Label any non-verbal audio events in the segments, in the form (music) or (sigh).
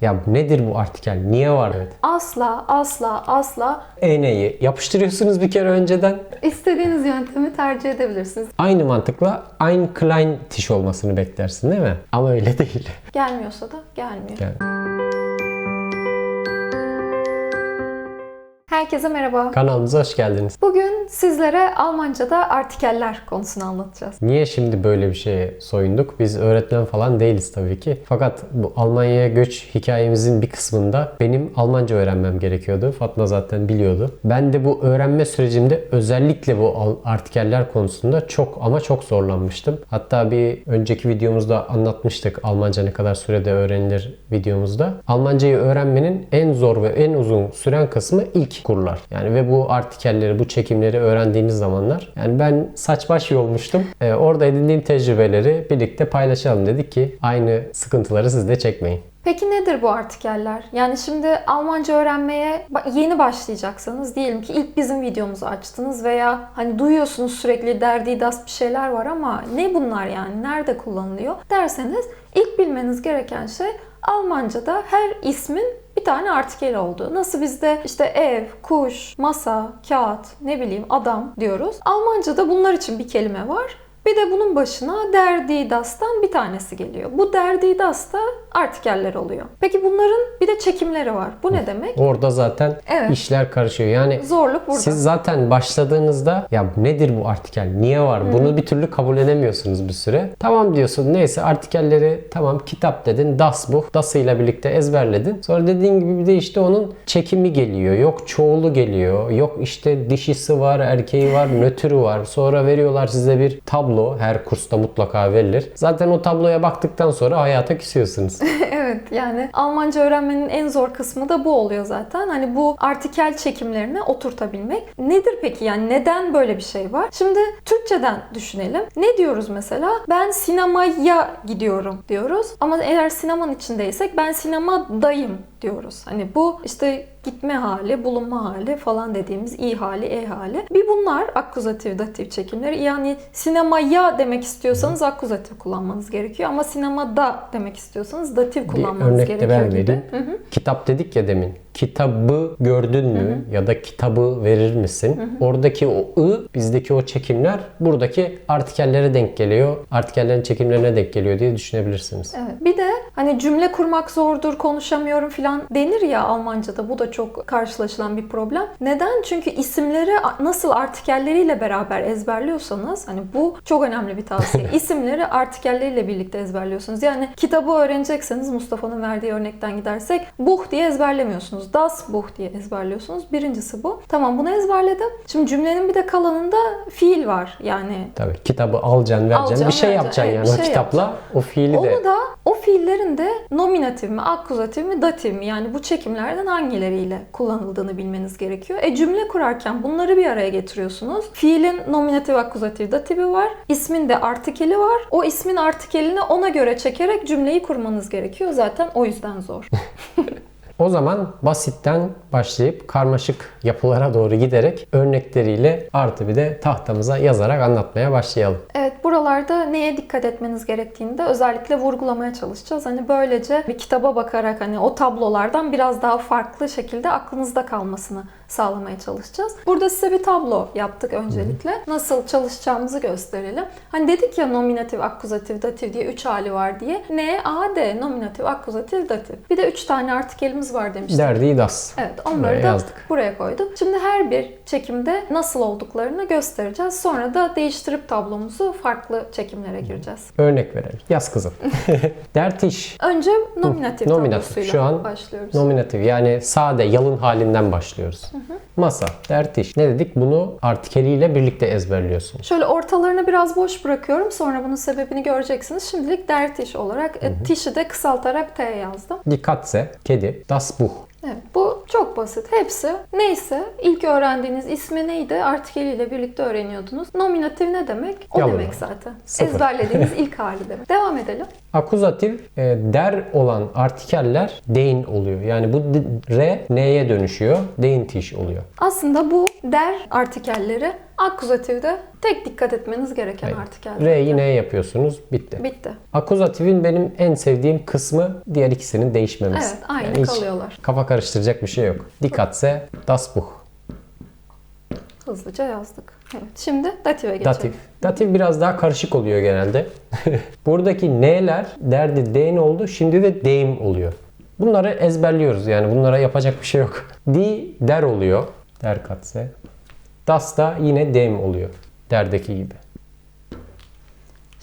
Ya nedir bu artikel? Niye var? Evet. Asla, asla, asla EN'yi yapıştırıyorsunuz bir kere önceden. istediğiniz yöntemi tercih edebilirsiniz. Aynı mantıkla ein klein tiş olmasını beklersin değil mi? Ama öyle değil. Gelmiyorsa da gelmiyor. Yani Herkese merhaba. kanalımıza hoş geldiniz. Bugün sizlere Almanca'da artikeller konusunu anlatacağız. Niye şimdi böyle bir şeye soyunduk? Biz öğretmen falan değiliz tabii ki. Fakat bu Almanya'ya göç hikayemizin bir kısmında benim Almanca öğrenmem gerekiyordu. Fatma zaten biliyordu. Ben de bu öğrenme sürecimde özellikle bu artikeller konusunda çok ama çok zorlanmıştım. Hatta bir önceki videomuzda anlatmıştık Almanca ne kadar sürede öğrenilir videomuzda. Almancayı öğrenmenin en zor ve en uzun süren kısmı ilk kurlar. Yani ve bu artikelleri, bu çekimleri öğrendiğiniz zamanlar yani ben saç baş yolmuştum. Ee, orada edindiğim tecrübeleri birlikte paylaşalım dedik ki aynı sıkıntıları siz de çekmeyin. Peki nedir bu artikeller? Yani şimdi Almanca öğrenmeye yeni başlayacaksanız diyelim ki ilk bizim videomuzu açtınız veya hani duyuyorsunuz sürekli derdi das bir şeyler var ama ne bunlar yani nerede kullanılıyor derseniz ilk bilmeniz gereken şey Almanca'da her ismin tane artikel olduğu. Nasıl bizde işte ev, kuş, masa, kağıt, ne bileyim adam diyoruz. Almanca'da bunlar için bir kelime var. Bir de bunun başına derdi dastan bir tanesi geliyor. Bu derdi das da artikeller oluyor. Peki bunların bir de çekimleri var. Bu ne demek? Orada zaten Evet. işler karışıyor. Yani Zorluk burada. Siz zaten başladığınızda ya nedir bu artikel? Niye var? Bunu bir türlü kabul edemiyorsunuz bir süre. Tamam diyorsun. Neyse artikelleri tamam kitap dedin. Das bu. Das'ıyla birlikte ezberledin. Sonra dediğin gibi bir de işte onun çekimi geliyor. Yok çoğulu geliyor. Yok işte dişisi var, erkeği var, (laughs) nötrü var. Sonra veriyorlar size bir tablo. Her kursta mutlaka verilir. Zaten o tabloya baktıktan sonra hayata küsüyorsunuz. (laughs) evet yani Almanca öğrenmenin en zor kısmı da bu oluyor zaten. Hani bu artikel çekimlerini oturtabilmek. Nedir peki yani neden böyle bir şey var? Şimdi Türkçeden düşünelim. Ne diyoruz mesela? Ben sinemaya gidiyorum diyoruz. Ama eğer sinemanın içindeysek ben sinemadayım diyoruz. Hani bu işte gitme hali, bulunma hali falan dediğimiz i hali, e hali. Bir bunlar akkuzatif, datif çekimleri. Yani sinemaya demek istiyorsanız akkuzatif kullanmanız gerekiyor ama sinemada demek istiyorsanız datif kullanmanız örnek de gerekiyor ben gibi. vereyim. Kitap dedik ya demin. Kitabı gördün mü ya da kitabı verir misin? Oradaki o ı bizdeki o çekimler buradaki artikellere denk geliyor. Artikellerin çekimlerine denk geliyor diye düşünebilirsiniz. Evet. Bir de hani cümle kurmak zordur, konuşamıyorum falan denir ya Almanca'da. Bu da çok karşılaşılan bir problem. Neden? Çünkü isimleri nasıl artikelleriyle beraber ezberliyorsanız hani bu çok önemli bir tavsiye. (laughs) İsimleri artikelleriyle birlikte ezberliyorsunuz. Yani kitabı öğrenecekseniz Mustafa'nın verdiği örnekten gidersek Buch diye ezberlemiyorsunuz. Das Buch diye ezberliyorsunuz. Birincisi bu. Tamam bunu ezberledim. Şimdi cümlenin bir de kalanında fiil var. Yani Tabii kitabı alacaksın, vereceksin. Alacaksın, bir şey vereceksin. yapacaksın Evet, yani bir o şey kitapla. O fiili de Onu da o fiillerin de nominatif mi, akkuzatif mi, datif mi yani bu çekimlerden hangileriyle kullanıldığını bilmeniz gerekiyor. E cümle kurarken bunları bir araya getiriyorsunuz. Fiilin nominatif, akkuzatif, datifi var. İsmin de artikeli var. O ismin artikelini ona göre çekerek cümleyi kurmanız gerekiyor. Zaten o yüzden zor. (laughs) O zaman basitten başlayıp karmaşık yapılara doğru giderek örnekleriyle artı bir de tahtamıza yazarak anlatmaya başlayalım. Evet buralarda neye dikkat etmeniz gerektiğini de özellikle vurgulamaya çalışacağız. Hani böylece bir kitaba bakarak hani o tablolardan biraz daha farklı şekilde aklınızda kalmasını sağlamaya çalışacağız. Burada size bir tablo yaptık öncelikle. Nasıl çalışacağımızı gösterelim. Hani dedik ya nominatif, akkuzatif, datif diye 3 hali var diye. N, A, D nominatif, akkuzatif, datif. Bir de 3 tane artikelimiz var demiştik. Derdi das. Evet onları Buraya da yazdık. buraya koyduk. Şimdi her bir çekimde nasıl olduklarını göstereceğiz. Sonra da değiştirip tablomuzu farklı çekimlere gireceğiz. Örnek verelim. Yaz kızım. (laughs) Dert iş. Önce nominatif, Nominatif. tablosuyla Şu an başlıyoruz. Nominatif yani sade yalın halinden başlıyoruz. Masa, dert iş. Ne dedik? Bunu artikeliyle birlikte ezberliyorsun. Şöyle ortalarını biraz boş bırakıyorum. Sonra bunun sebebini göreceksiniz. Şimdilik dert iş olarak e, tişi de kısaltarak T yazdım. Dikatse, kedi, das Buch. Evet, bu çok basit. Hepsi neyse ilk öğrendiğiniz ismi neydi artikeliyle birlikte öğreniyordunuz. Nominatif ne demek? O Yalın. demek zaten. Sıfır. Ezberlediğiniz (laughs) ilk hali demek. Devam edelim. Akuzatif e, der olan artikeller dein oluyor. Yani bu d- re neye dönüşüyor? Dein tiş oluyor. Aslında bu der artikelleri Akuzatifde tek dikkat etmeniz gereken Hayır. artikel. R'yi ne yapıyorsunuz? Bitti. Bitti. Akuzatifin benim en sevdiğim kısmı diğer ikisinin değişmemesi. Evet aynı Yani kalıyorlar. Kafa karıştıracak bir şey yok. Dikkatse das Buch. Hızlıca yazdık. Evet. Şimdi dative geçelim. Datif. Datif biraz daha karışık oluyor genelde. (laughs) Buradaki ne'ler derdi den oldu. Şimdi de deyim oluyor. Bunları ezberliyoruz yani bunlara yapacak bir şey yok. Di der oluyor. Der katse. Das da yine deyim oluyor. Derdeki gibi.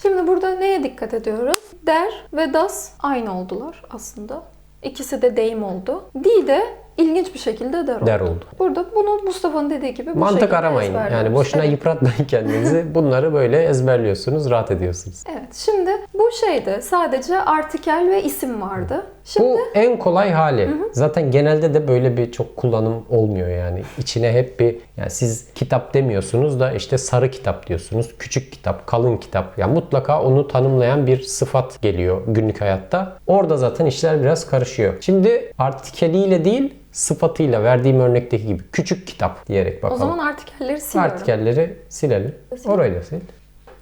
Şimdi burada neye dikkat ediyoruz? Der ve das aynı oldular aslında. İkisi de deyim oldu. Di de ilginç bir şekilde der oldu. Der oldu. Burada bunu Mustafa'nın dediği gibi bu Mantık aramayın. Yani boşuna Evet. yıpratmayın (laughs) kendinizi. Bunları böyle ezberliyorsunuz, rahat ediyorsunuz. Evet. Şimdi bu şeyde sadece artikel ve isim vardı. Şimdi Bu en kolay hali. Zaten genelde de böyle bir çok kullanım olmuyor yani. İçine hep bir yani siz kitap demiyorsunuz da işte sarı kitap diyorsunuz. Küçük kitap, kalın kitap. Yani mutlaka onu tanımlayan bir sıfat geliyor günlük hayatta. Orada zaten işler biraz karışıyor. Şimdi artikeliyle değil sıfatıyla verdiğim örnekteki gibi küçük kitap diyerek o bakalım. zaman artikelleri siliyorum. Artikelleri silelim. Silelim. Orayı da sil.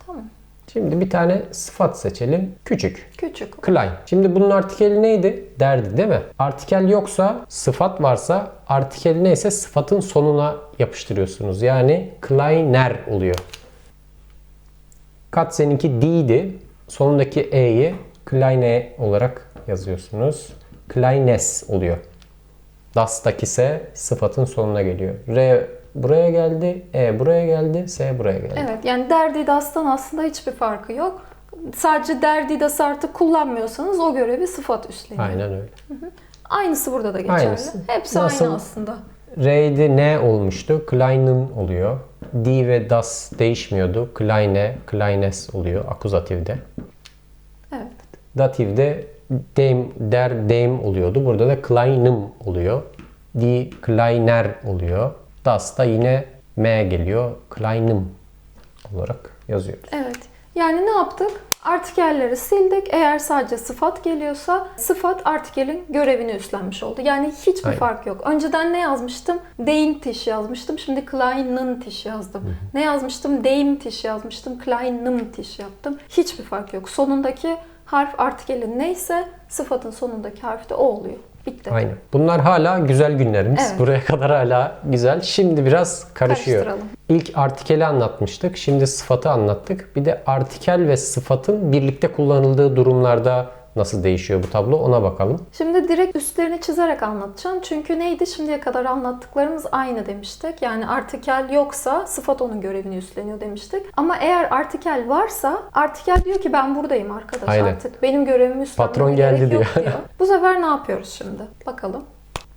Tamam. Şimdi bir tane sıfat seçelim. Küçük. Küçük. Klein. Şimdi bunun artikeli neydi? Derdi değil mi? Artikel yoksa, sıfat varsa artikel neyse sıfatın sonuna yapıştırıyorsunuz. Yani kleiner oluyor. Kat seninki D'ydi. Sonundaki E'yi kleine olarak yazıyorsunuz. Kleines oluyor. Das'taki ise sıfatın sonuna geliyor. R buraya geldi, E buraya geldi, S buraya geldi. Evet yani derdidas'tan aslında hiçbir farkı yok. Sadece derdidası artık kullanmıyorsanız o görevi sıfat üstleniyor. Aynen öyle. Aynısı burada da geçerli. Aynısı. Hepsi Nasıl? aynı aslında. R'ydi ne olmuştu? Kleinen oluyor. D ve das değişmiyordu. Kleine, kleines oluyor akuzatifde. Evet. Datifde dem, der, dem oluyordu. Burada da kleinem oluyor. Die kleiner oluyor. Das da yine M geliyor. Kleinem olarak yazıyoruz. Evet. Yani ne yaptık? Artikelleri sildik. Eğer sadece sıfat geliyorsa sıfat artikelin görevini üstlenmiş oldu. Yani hiçbir Aynen. fark yok. Önceden ne yazmıştım? Dein Tisch yazmıştım. Şimdi Kleinen Tisch yazdım. Ne yazmıştım? Deim Tisch yazmıştım. Kleinem Tisch yaptım. Hiçbir fark yok. Sonundaki harf artikelin neyse sıfatın sonundaki harf de o oluyor. Bitti. Aynen. Bunlar hala güzel günlerimiz. Evet. Buraya kadar hala güzel. Şimdi biraz karışıyor. İlk artikeli anlatmıştık. Şimdi sıfatı anlattık. Bir de artikel ve sıfatın birlikte kullanıldığı durumlarda nasıl değişiyor bu tablo ona bakalım. Şimdi direkt üstlerini çizerek anlatacağım. Çünkü neydi? Şimdiye kadar anlattıklarımız aynı demiştik. Yani artikel yoksa sıfat onun görevini üstleniyor demiştik. Ama eğer artikel varsa artikel diyor ki ben buradayım arkadaş Aynen. artık. Benim görevimi üstlenmeme Patron geldi diyor. diyor. (laughs) Bu sefer ne yapıyoruz şimdi? Bakalım.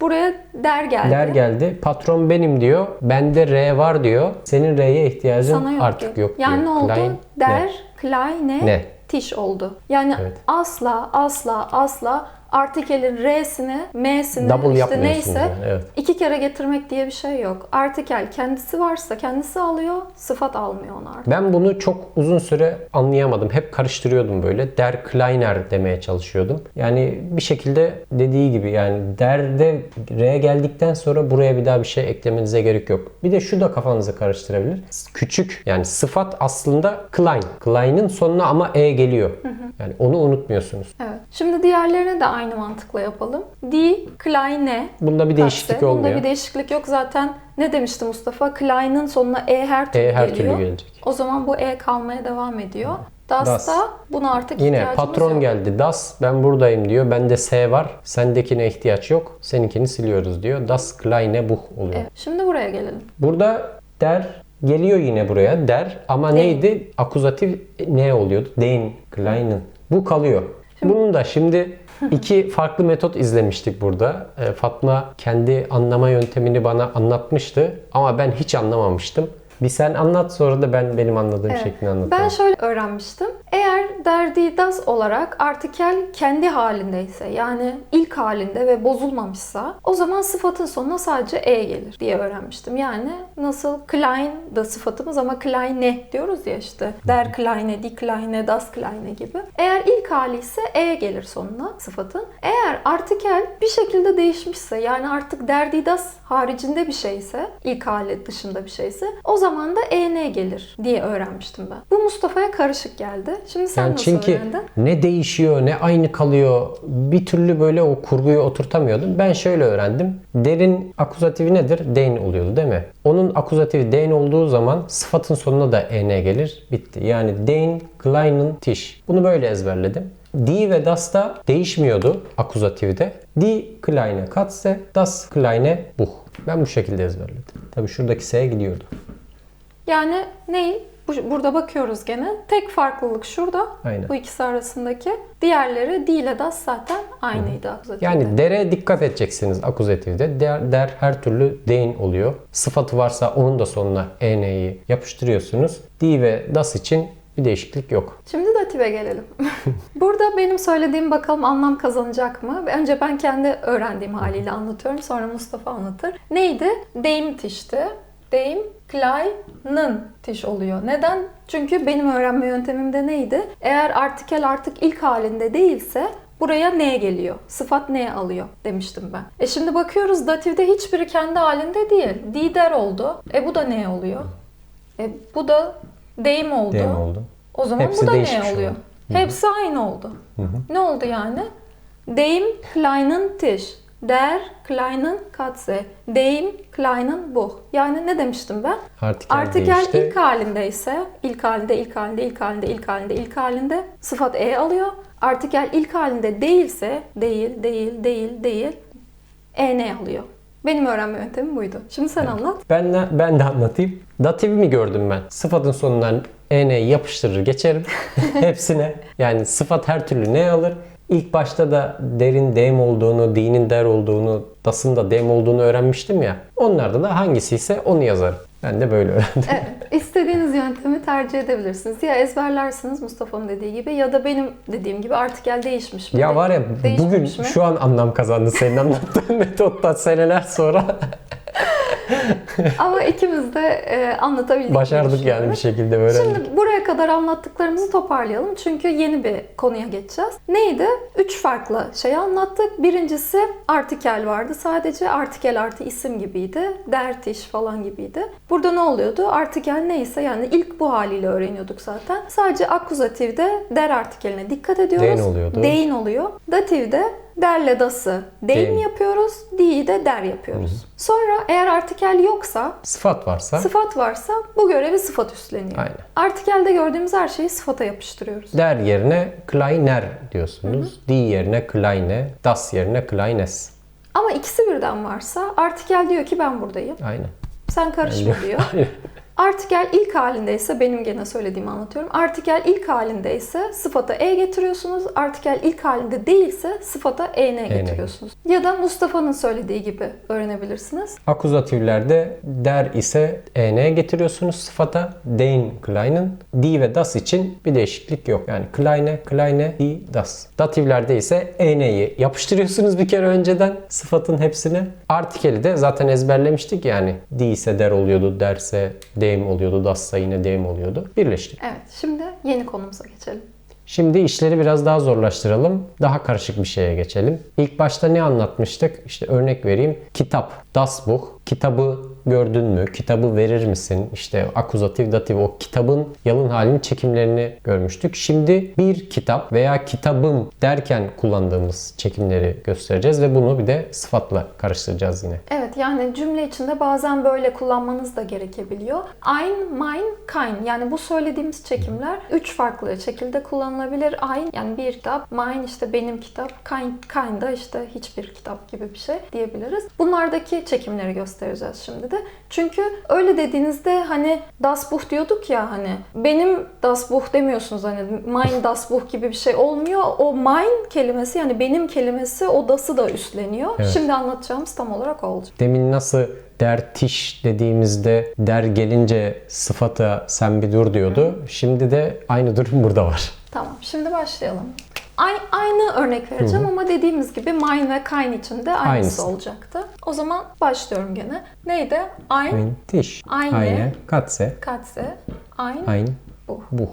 Buraya der geldi. Der geldi. Patron benim diyor. Bende R var diyor. Senin R'ye ihtiyacın Sana yok artık diyor. yok Yani diyor. ne oldu? Klein, der, ne? kleine, Ne? Tiş oldu. Yani Evet. asla asla asla artikelin R'sini, M'sini Double işte neyse yani, evet. iki kere getirmek diye bir şey yok. Artikel kendisi varsa kendisi alıyor, sıfat almıyor onu artık. Ben bunu çok uzun süre anlayamadım. Hep karıştırıyordum böyle. Der Kleiner demeye çalışıyordum. Yani bir şekilde dediği gibi yani derde R geldikten sonra buraya bir daha bir şey eklemenize gerek yok. Bir de şu da kafanızı karıştırabilir. Küçük yani sıfat aslında Klein. Klein'in sonuna ama E geliyor. Yani onu unutmuyorsunuz. Evet. Şimdi diğerlerine de aynı mantıkla yapalım. Die Kleine. Bunda bir değişiklik olmuyor. Bunda bir değişiklik yok. Zaten ne demişti Mustafa? Klein'in sonuna E her türlü E her geliyor. türlü gelecek. O zaman bu E kalmaya devam ediyor. Das. Das'ta buna artık Yine patron yok. geldi. Das ben buradayım diyor. Bende S var. Sendekine ihtiyaç yok. Seninkini siliyoruz diyor. Das kleine Buch oluyor. Evet. Şimdi buraya gelelim. Burada der geliyor yine buraya der ama neydi? Akuzatif ne oluyordu? Den, kleinen. Bu kalıyor. Bunun da şimdi iki farklı metot izlemiştik burada. Ee, Fatma kendi anlama yöntemini bana anlatmıştı ama ben hiç anlamamıştım. Bir sen anlat sonra da ben benim anladığım Evet. şeklini anlatayım. Ben şöyle öğrenmiştim. Eğer derdi das olarak artikel kendi halindeyse yani ilk halinde ve bozulmamışsa o zaman sıfatın sonuna sadece e gelir diye öğrenmiştim. Yani nasıl klein da sıfatımız ama kleine diyoruz ya işte. Der kleine, die kleine, das kleine gibi. Eğer ilk hali ise e gelir sonuna sıfatın. Eğer artikel bir şekilde değişmişse yani artık derdi das haricinde bir şeyse ilk hali dışında bir şeyse o zaman zaman da EN gelir diye öğrenmiştim ben. Bu Mustafa'ya karışık geldi. Şimdi sen Yani nasıl çünkü öğrendin? ne değişiyor ne aynı kalıyor bir türlü böyle o kurguyu oturtamıyordum. Ben şöyle öğrendim. Derin akuzatifi nedir? Dein oluyordu değil mi? Onun akuzatifi dein olduğu zaman sıfatın sonuna da en gelir. Bitti. Yani dein, kleinen Tisch. Bunu böyle ezberledim. Die ve das da değişmiyordu akuzatifde. Die kleine Katze, das kleine Buch. Ben bu şekilde ezberledim. Tabii şuradaki S'ye gidiyordu. Yani ne? Bu- Burada bakıyoruz gene. Tek farklılık şurada. Aynen. Bu ikisi arasındaki. Diğerleri değil ile das zaten aynıydı akuzatifde. Yani dere dikkat edeceksiniz akuzatifde. Der, der her türlü dein oluyor. Sıfatı varsa onun da sonuna en'yi yapıştırıyorsunuz. Di ve das için bir değişiklik yok. Şimdi dative gelelim. (laughs) Burada benim söylediğim bakalım anlam kazanacak mı? Önce ben kendi öğrendiğim haliyle anlatıyorum. Sonra Mustafa anlatır. Neydi? Deyim tişti. Deyim kleinen tiş oluyor. Neden? Çünkü benim öğrenme yöntemimde neydi? Eğer artikel artık ilk halinde değilse buraya ne geliyor? Sıfat ne alıyor demiştim ben. E şimdi bakıyoruz datifde hiçbiri kendi halinde değil. Dider oldu. E bu da ne oluyor? E bu da deyim oldu. Deyim oldu. O zaman Hepsi bu da değişmiş ne oluyor? oldu. Hepsi aynı oldu. Ne oldu yani? Dem kleinen Tisch. Der kleinen Katze. Dem kleinen Buch. Yani ne demiştim ben? Artikel, Artikel değişti. ilk halindeyse, ilk halinde, ilk halinde, ilk halinde, ilk halinde, ilk halinde sıfat e alıyor. Artikel ilk halinde değilse, değil, değil, değil, değil, en alıyor. Benim öğrenme yöntemim buydu. Şimdi sen anlat. Ben de, ben de anlatayım. Dativi mi gördüm ben? Sıfatın sonundan en'yi yapıştırır geçerim. (laughs) Hepsine. Yani sıfat her türlü ne alır? İlk başta da derin dem olduğunu, dinin der olduğunu, dasın da dem olduğunu öğrenmiştim ya. Onlarda da hangisi ise onu yazarım. Ben de böyle öğrendim. Evet, istediğiniz yöntemi tercih edebilirsiniz. Ya ezberlersiniz Mustafa'nın dediği gibi ya da benim dediğim gibi artikel değişmiş mi? Ya var ya bugün mi? şu an anlam kazandı senin anlattığın (laughs) metottan seneler sonra (laughs) Ama ikimiz de e, anlatabildik. başardık yani bir şekilde öğrendik. Şimdi buraya kadar anlattıklarımızı toparlayalım çünkü yeni bir konuya geçeceğiz. Neydi? Üç farklı şey anlattık. Birincisi artikel vardı. Sadece artikel artı isim gibiydi. Dertiş falan gibiydi. Burada ne oluyordu? Artikel neyse yani ilk bu haliyle öğreniyorduk zaten. Sadece akuzatifde der artikeline dikkat ediyoruz. Dein oluyordu. Dein oluyor. Datifde derle dası dein Dein. yapıyoruz. Di'yi de der yapıyoruz. Sonra eğer artikel yoksa Sıfat varsa Sıfat varsa bu görevi sıfat üstleniyor. Aynen. Artikelde gördüğümüz her şeyi sıfata yapıştırıyoruz. Der yerine kleiner diyorsunuz. Die yerine kleine, das yerine kleines. Ama ikisi birden varsa artikel diyor ki ben buradayım. Aynen. Sen karışma diyor. (laughs) Artikel ilk halindeyse benim gene söylediğimi anlatıyorum. Artikel ilk halindeyse sıfata e getiriyorsunuz. Artikel ilk halinde değilse sıfata en getiriyorsunuz. Ya da Mustafa'nın söylediği gibi öğrenebilirsiniz. Akuzatiflerde der ise en getiriyorsunuz sıfata. Den kleinen. Die ve das için bir değişiklik yok. Yani kleine, kleine, die, das. Datiflerde ise en'yi yapıştırıyorsunuz bir kere önceden sıfatın hepsine. Artikeli de zaten ezberlemiştik yani. Die ise der oluyordu, derse dem oluyordu, dassa yine dem oluyordu. Birleştik. Evet şimdi yeni konumuza geçelim. Şimdi işleri biraz daha zorlaştıralım. Daha karışık bir şeye geçelim. İlk başta ne anlatmıştık? İşte örnek vereyim. Kitap, das Buch. Kitabı gördün mü? Kitabı verir misin? İşte akuzatif, datif o kitabın yalın halinin çekimlerini görmüştük. Şimdi bir kitap veya kitabım derken kullandığımız çekimleri göstereceğiz ve bunu bir de sıfatla karıştıracağız yine. Evet yani cümle içinde bazen böyle kullanmanız da gerekebiliyor. Ein, mein, kein yani bu söylediğimiz çekimler üç farklı şekilde kullanılabilir. Ein yani bir kitap, mein işte benim kitap, kein, kein da işte hiçbir kitap gibi bir şey diyebiliriz. Bunlardaki çekimleri göstereceğiz şimdi de. Çünkü öyle dediğinizde hani das Buch diyorduk ya hani benim das Buch demiyorsunuz hani mein das Buch gibi bir şey olmuyor. O mein kelimesi yani benim kelimesi o das'ı da üstleniyor. Evet. Şimdi anlatacağımız tam olarak olacak. Demin nasıl der tiş dediğimizde der gelince sıfata sen bir dur diyordu. Şimdi de aynı durum burada var. Tamam, şimdi başlayalım. Ay- Aynı örnek vereceğim ama dediğimiz gibi mine ve kain için de aynısı Aynısı. olacaktı. O zaman başlıyorum gene. Neydi? Ein, Ein Tisch. Eine. Eine Katze. Katze, ein, Ein buh. Buh.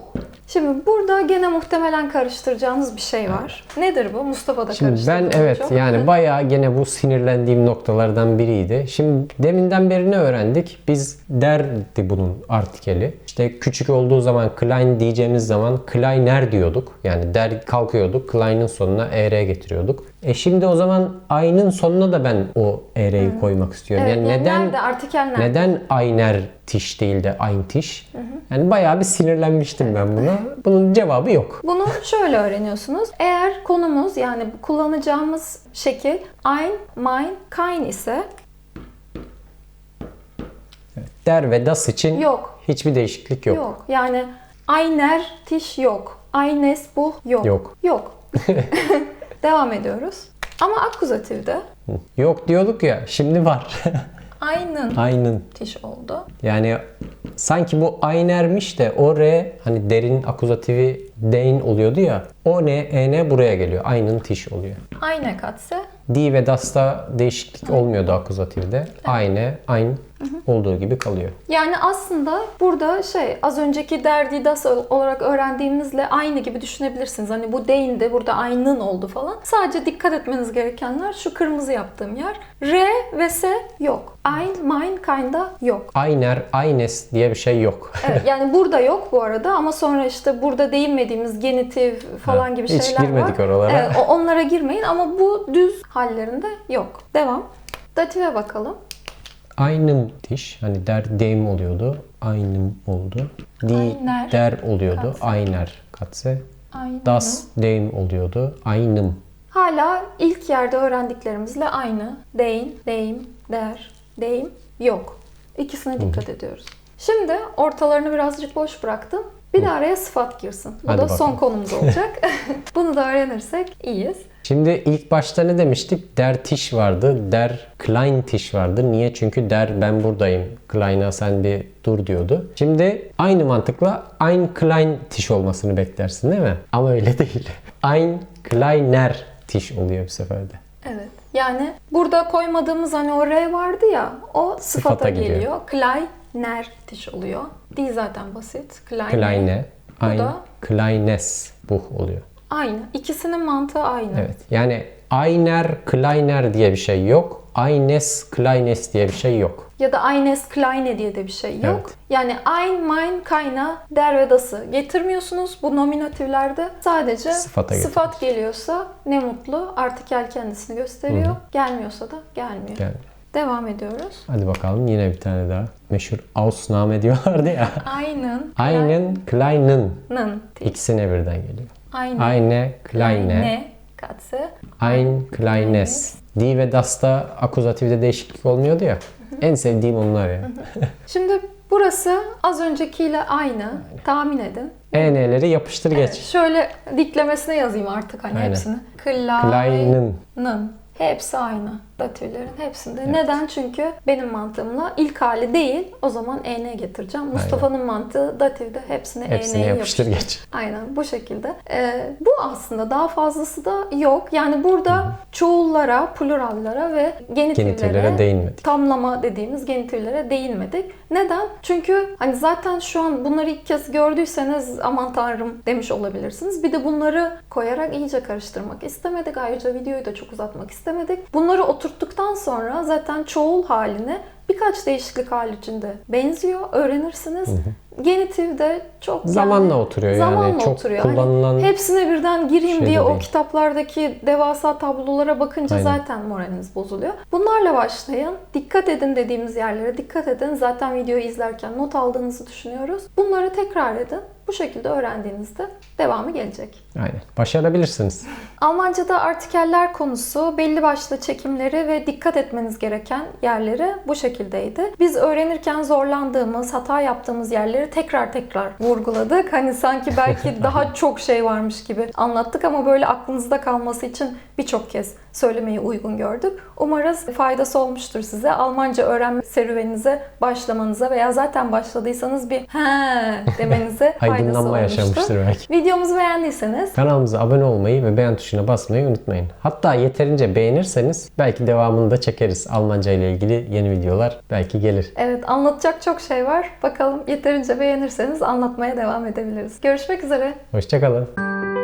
Şimdi burada gene muhtemelen karıştıracağınız bir şey var. Nedir bu? Mustafa da Şimdi ben evet çok. yani bayağı gene bu sinirlendiğim noktalardan biriydi. Şimdi deminden beri ne öğrendik? Biz derdi bunun artikeli. İşte küçük olduğu zaman Klein diyeceğimiz zaman Kleiner diyorduk. Yani der kalkıyorduk. Klein'in sonuna er getiriyorduk. E şimdi o zaman aynın sonuna da ben o er'yi koymak istiyorum. Evet, yani yani neden nerede? Artikel nerede? neden Ayner tiş değil de Ayn tiş? Yani bayağı bir sinirlenmiştim ben buna. Bunun cevabı yok. Bunu şöyle öğreniyorsunuz. Eğer konumuz yani kullanacağımız şekil ein, mein, kein ise Der ve das için yok. Hiçbir değişiklik yok. Yok. Yani einer Tisch yok. Eines Buch yok. Yok. Yok. (laughs) Devam ediyoruz. Ama akuzatifde Yok diyorduk ya şimdi var. (laughs) Aynın. Tisch oldu. Yani sanki bu aynermiş de o R hani derin akuzatifi dein oluyordu ya. O ne en buraya geliyor. Aynın tiş oluyor. Eine Katze. Di ve das'ta değişiklik olmuyordu akuzatifde. Aynı, ayn olduğu gibi kalıyor. Yani aslında burada şey az önceki derdi das olarak öğrendiğimizle aynı gibi düşünebilirsiniz. Hani bu değindi burada aynın oldu falan. Sadece dikkat etmeniz gerekenler şu kırmızı yaptığım yer. R ve S yok. Ein, mein, kinda yok. Ayner, aynes diye bir şey yok. Evet, (laughs) yani burada yok bu arada ama sonra işte burada değinmediğimiz genitif falan Ha, gibi hiç şeyler var. girmedik oralara. Evet, onlara girmeyin ama bu düz hallerinde yok. Devam. Dative bakalım. Aynım tiş. Hani der deyim oluyordu. Aynım oldu. Di Ayner. der oluyordu. Katse. Ayner katse. Aynı. Das deyim oluyordu. Aynım. Hala ilk yerde öğrendiklerimizle aynı. Deyim, deyim, der, deyim yok. İkisine dikkat ediyoruz. Şimdi ortalarını birazcık boş bıraktım. Bir de araya sıfat girsin. Bu Hadi da son bakalım. konumuz olacak. (laughs) Bunu da öğrenirsek iyiyiz. Şimdi ilk başta ne demiştik? Der tiş vardı. Der Klein tiş vardı. Niye? Çünkü der ben buradayım. Klein'a sen bir dur diyordu. Şimdi aynı mantıkla Ein Klein tiş olmasını beklersin değil mi? Ama öyle (laughs) değil. Ein Kleiner tiş oluyor bu seferde. Evet. Yani burada koymadığımız hani o R vardı ya o sıfata, Sıfata gidiyor. geliyor. Kleiner tiş oluyor. Di zaten basit. Kleine. Kleine, Bu Ein da- Kleines buh oluyor. Aynı. İkisinin mantığı aynı. Evet. Yani Einer Kleiner diye bir şey yok. Eines Kleines diye bir şey yok. Ya da eines kleine diye de bir şey yok. Evet. Yani ein, mein, keiner, der ve das'ı getirmiyorsunuz bu nominatiflerde. Sadece Sıfata sıfat geliyorsa ne mutlu artikel kendisini gösteriyor. Gelmiyorsa da gelmiyor. Yani Devam ediyoruz. hadi bakalım yine bir tane daha. Meşhur Ausnahme diyorlardı ya. Einen, Einen Kleinen. kleinen, İkisine birden geliyor. Eine, Eine Kleine. kleine, Katze. Ein Kleines. Di ve das'ta akuzatifde değişiklik olmuyordu ya. En sevdiğim onlar ya. (laughs) Şimdi burası az öncekiyle aynı. Tahmin edin. EN'leri yapıştır geç. Şöyle diklemesine yazayım artık hani Aynen. hepsini. Kleinen. Nın. Hepsi aynı. Datiflerin hepsinde. Neden? Çünkü benim mantığımla ilk hali değil. O zaman EN getireceğim. Mustafa'nın mantığı datifde hepsine Hepsini EN'yi yapıştır geç. Aynen bu şekilde. Ee, bu aslında daha fazlası da yok. Yani burada çoğullara, plurallara ve genitivlere, Genitivlere değinmedik. tamlama dediğimiz genitivlere değinmedik. Neden? Çünkü hani zaten şu an bunları ilk kez gördüyseniz aman tanrım demiş olabilirsiniz. Bir de bunları koyarak iyice karıştırmak istemedik. Ayrıca videoyu da çok uzatmak istemedik. Bunları oturttuktan sonra zaten çoğul haline birkaç değişiklik haricinde benziyor. Öğrenirsiniz. Genitiv de çok yani Zamanla oturuyor yani. zamanla Çok oturuyor. Hani kullanılan hepsine birden gireyim şey diye de o değil. kitaplardaki devasa tablolara bakınca Aynen. zaten moraliniz bozuluyor. Bunlarla başlayın. Dikkat edin dediğimiz yerlere dikkat edin. Zaten videoyu izlerken not aldığınızı düşünüyoruz. Bunları tekrar edin. Bu şekilde öğrendiğinizde devamı gelecek. Aynen. Başarabilirsiniz. Almanca'da artikeller konusu belli başlı çekimleri ve dikkat etmeniz gereken yerleri bu şekildeydi. Biz öğrenirken zorlandığımız, hata yaptığımız yerleri tekrar tekrar vurguladık. Hani sanki belki (laughs) daha çok şey varmış gibi anlattık ama böyle aklınızda kalması için birçok kez söylemeyi uygun gördük. Umarız faydası olmuştur size. Almanca öğrenme serüveninize başlamanıza veya zaten başladıysanız bir he demenize (laughs) aydınlanma yaşamıştır belki. Videomuzu beğendiyseniz Kanalımıza abone olmayı ve beğen tuşuna basmayı unutmayın. Hatta yeterince beğenirseniz belki devamını da çekeriz. Almanca ile ilgili yeni videolar belki gelir. evet anlatacak çok şey var. Bakalım yeterince beğenirseniz anlatmaya devam edebiliriz. Görüşmek üzere. Hoşçakalın.